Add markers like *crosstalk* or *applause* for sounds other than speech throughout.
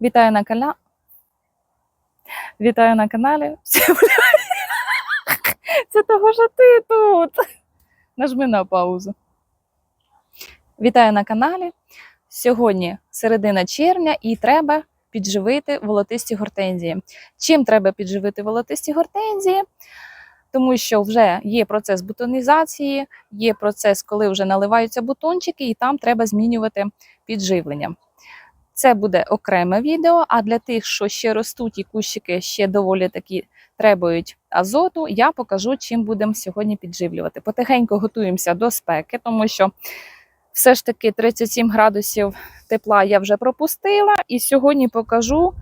Вітаю на каналі. Вітаю на каналі. Це того, що ти тут. Нажми на паузу. Вітаю на каналі. Сьогодні середина червня і треба підживити волотисті гортензії. Чим треба підживити волотисті гортензії? Тому що вже є процес бутонізації, є процес, коли вже наливаються бутончики, і там треба змінювати підживлення. Це буде окреме відео, а для тих, що ще ростуть і кущики ще доволі такі требують азоту, я покажу, чим будемо сьогодні підживлювати. Потихеньку готуємося до спеки, тому що все ж таки 37 градусів тепла я вже пропустила, і сьогодні покажу,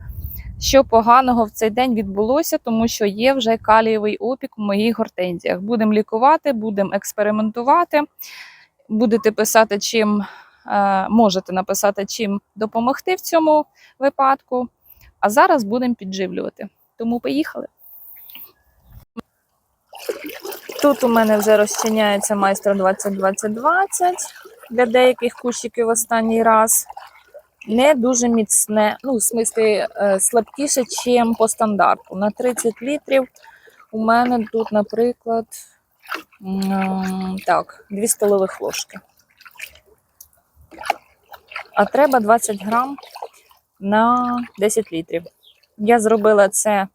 що поганого в цей день відбулося, тому що є вже калієвий опік у моїх гортензіях. Будемо лікувати, будемо експериментувати. Будете писати, чим можете написати, чим допомогти в цьому випадку. А зараз будемо підживлювати. Тому поїхали. Тут у мене вже розчиняється майстер 20-20-20 для деяких кущиків останній раз. Не дуже міцне, ну, в смислі, е, слабкіше, ніж по стандарту. На 30 літрів у мене тут, наприклад, так, 2 столових ложки. А треба 20 грам на 10 літрів. Я зробила це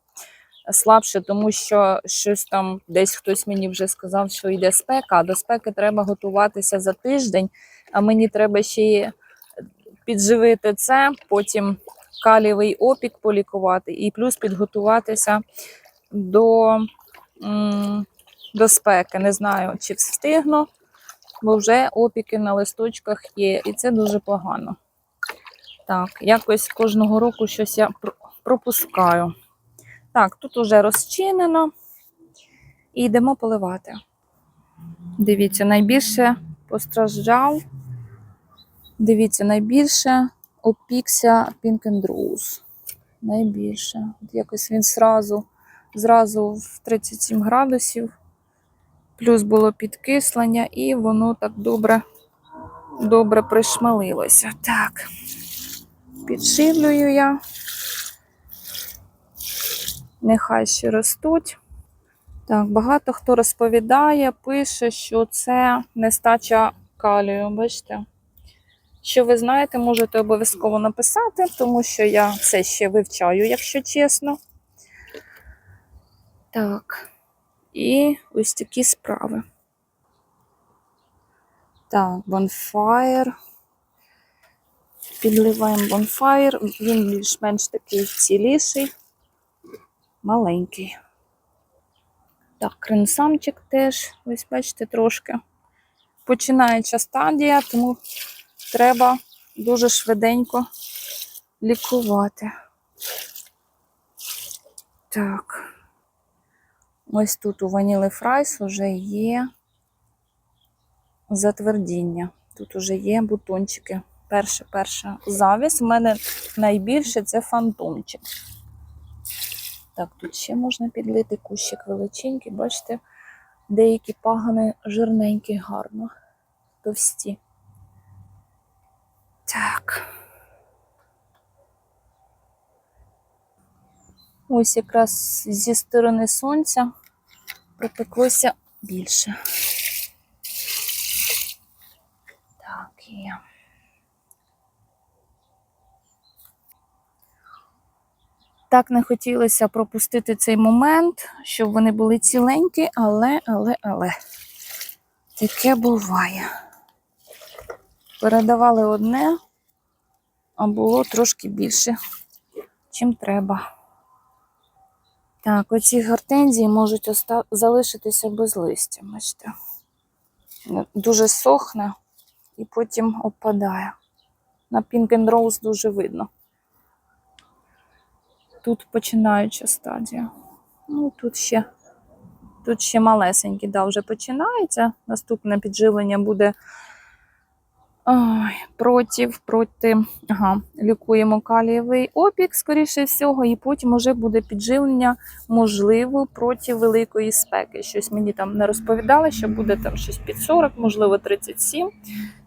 слабше, тому що щось там десь хтось мені вже сказав, що йде спека, а до спеки треба готуватися за тиждень, а мені треба ще й підживити це, потім калієвий опік полікувати і плюс підготуватися до, до спеки. Не знаю, чи встигну, бо вже опіки на листочках є, і це дуже погано. Так, якось кожного року щось я пропускаю. Так, тут уже розчинено. І йдемо поливати. Дивіться, найбільше постраждав. Дивіться, найбільше опікся and Найбільше. От якось він зразу, зразу в 37 градусів. Плюс було підкислення, і воно так добре, добре пришмалилося. Так, підшивлюю я. Нехай ще ростуть. Так, багато хто розповідає, пише, що це нестача калію. Бачите? Що ви знаєте, можете обов'язково написати, тому що я це ще вивчаю, якщо чесно. Так. І ось такі справи. Так, bonfire. Підливаємо bonfire. Він більш-менш такий ціліший, маленький. Так, кренсамчик теж, ось бачите, трошки починаюча стадія, тому треба дуже швиденько лікувати. Так. Ось тут у Ваніли Фрайс вже є затвердіння. Тут вже є бутончики. Перша, перша завіс. У мене найбільше це фантомчик. Так, тут ще можна підлити кущик величенький, бачите, деякі пагани жирненькі, гарно, товсті. Так. Ось якраз зі сторони сонця припеклося більше. Так, є. Так не хотілося пропустити цей момент, щоб вони були ціленькі, але, але, але таке буває. Передавали одне, а було трошки більше, чим треба. Так, оці гортензії можуть оста... залишитися без листя. Бачите. Дуже сохне і потім опадає. На Pink and Rose дуже видно. Тут починаюча стадія. Ну, тут ще, тут ще малесенькі, да, вже починається. Наступне підживлення буде ой, проти, проти, ага, лікуємо калієвий опік, скоріше всього, і потім вже буде підживлення, можливо, проти великої спеки. Щось мені там не розповідали, що буде там щось під 40, можливо, 37,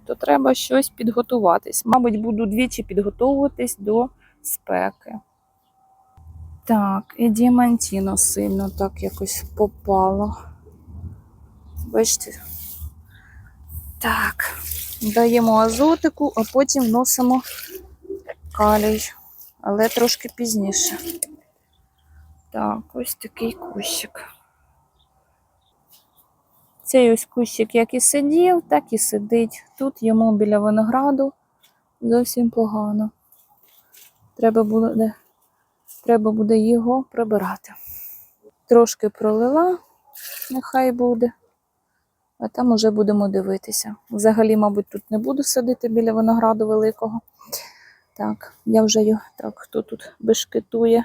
то треба щось підготуватись. Мабуть, буду двічі підготовуватись до спеки. Так, і діамантіно сильно так якось попало. Бачите? Так, даємо азотику, а потім вносимо калій, але трошки пізніше. Так, ось такий кущик. Цей ось кущик як і сидів, так і сидить. Тут йому біля винограду зовсім погано. Треба буде, треба буде його прибирати. Трошки пролила, нехай буде. А там уже будемо дивитися. Взагалі, мабуть, тут не буду садити біля винограду великого. Так, я вже його. Так, хто тут бешкетує?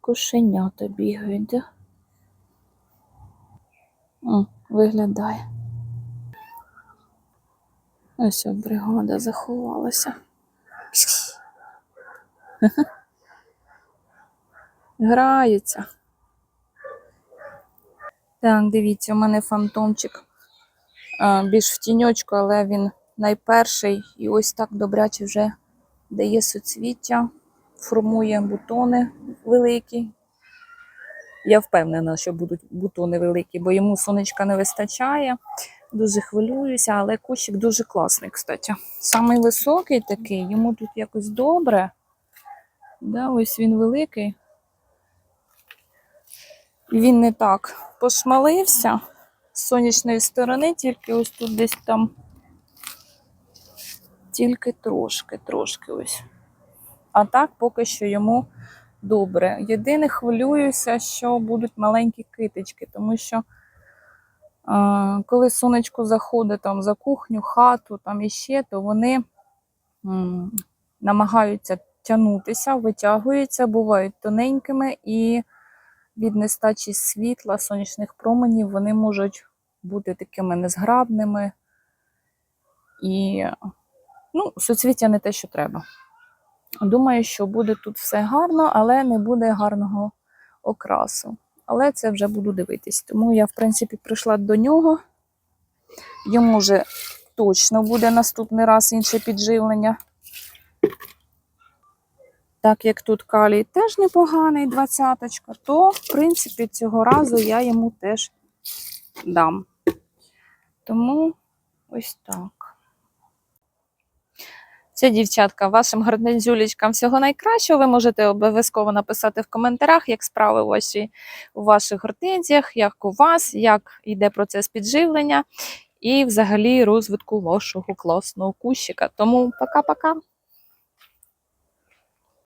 Кошенята бігають, да? О, виглядає. Ось бригада заховалася. *laughs* Граються. Так, дивіться, у мене фантомчик більш в тіньочку, але він найперший і ось так добряче вже дає суцвіття, формує бутони великі. Я впевнена, що будуть бутони великі, бо йому сонечка не вистачає. Дуже хвилююся, але кущик дуже класний, кстати. Самий високий такий, йому тут якось добре. Да, ось він великий. Він не так пошмалився з сонячної сторони, тільки ось тут десь там. Тільки трошки, трошки ось. А так поки що йому добре. Єдине хвилююся, що будуть маленькі китички, тому що коли сонечко заходить там за кухню, хату, там іще, то вони намагаються тягнутися, витягуються, бувають тоненькими, і від нестачі світла, сонячних променів вони можуть бути такими незграбними. І ну, суцвіття не те, що треба. Думаю, що буде тут все гарно, але не буде гарного окрасу. Але це вже буду дивитись. Тому я, в принципі, прийшла до нього. Йому вже точно буде наступний раз інше підживлення. Так як тут калій теж непоганий, двадцяточка, то, в принципі, цього разу я йому теж дам. Тому ось так. Це, дівчатка, вашим гардензюлечкам всього найкращого. Ви можете обов'язково написати в коментарях, як справи ваші у ваших гортензіях, як у вас, як йде процес підживлення і взагалі розвитку вашого класного кущика. Тому пока-пока.